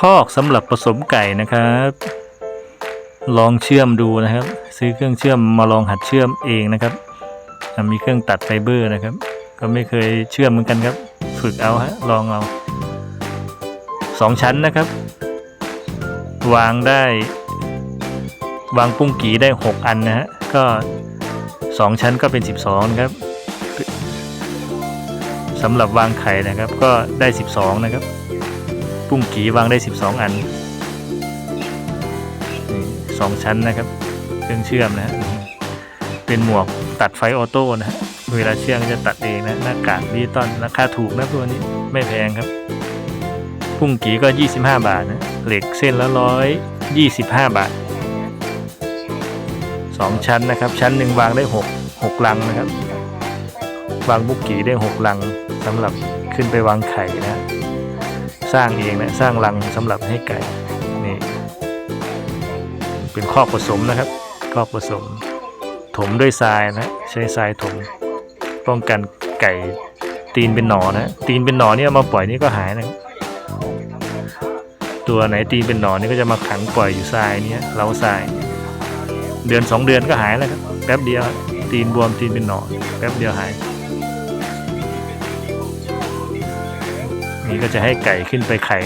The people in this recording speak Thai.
คอกสำหรับผสมไก่นะครับ ลองเชื่อมดูนะครับ ซื้อเครื่องเชื่อมมาลองหัดเชื่อมเองนะครับอะมีเครื่องตัดไฟเบอร์นะครับ ก็ไม่เคยเชื่อมเหมือนกันครับ ฝึกเอาฮะลองเอาสองชั้นนะครับ วางได้ วางปุ้งกีได้ 6 อันนะฮะก็สองชั้นก็เป็น 12นะครับสำหรับวางไข่นะครับก็ได้ 12 นะครับ ปุ้งกีวางได้ 12 อันสองชั้นนะครับ เครื่องเชื่อมนะฮะเป็นหมวกตัดไฟออโต้นะฮะเวลาเชื่อมจะตัดเองนะหน้ากากดิจิตอลราคาถูกนะตัวนี้ไม่แพงครับปุ้งกีก็ 25 บาทนะเหล็กเส้นละร้อย25 บาทสองชั้นนะครับ ชั้นหนึ่งวางได้หกหกลังนะครับ วางบุกกีได้หกลังสำหรับขึ้นไปวางไข่นะ สร้างเองนะสร้างรังสำหรับให้ไก่นี่เป็นคอกผสมนะครับคอกผสม ถมด้วยทรายนะใช้ทรายถมป้องกันไก่ตีนเป็นหนอนนะตีนเป็นหนอนเนี่ยเอามาปล่อยนี่ก็หายนะตัวไหนตีนเป็นหนอนนี่ก็จะมาขังปล่อยอยู่ทรายเนี่ยเล้าทราย เดือนสองเดือนก็หายแล้วครับแป๊บเดียวตีนบวมตีนเป็นหนอนแป๊บเดียวหาย นี้ก็จะให้ไก่ขึ้นไปไข่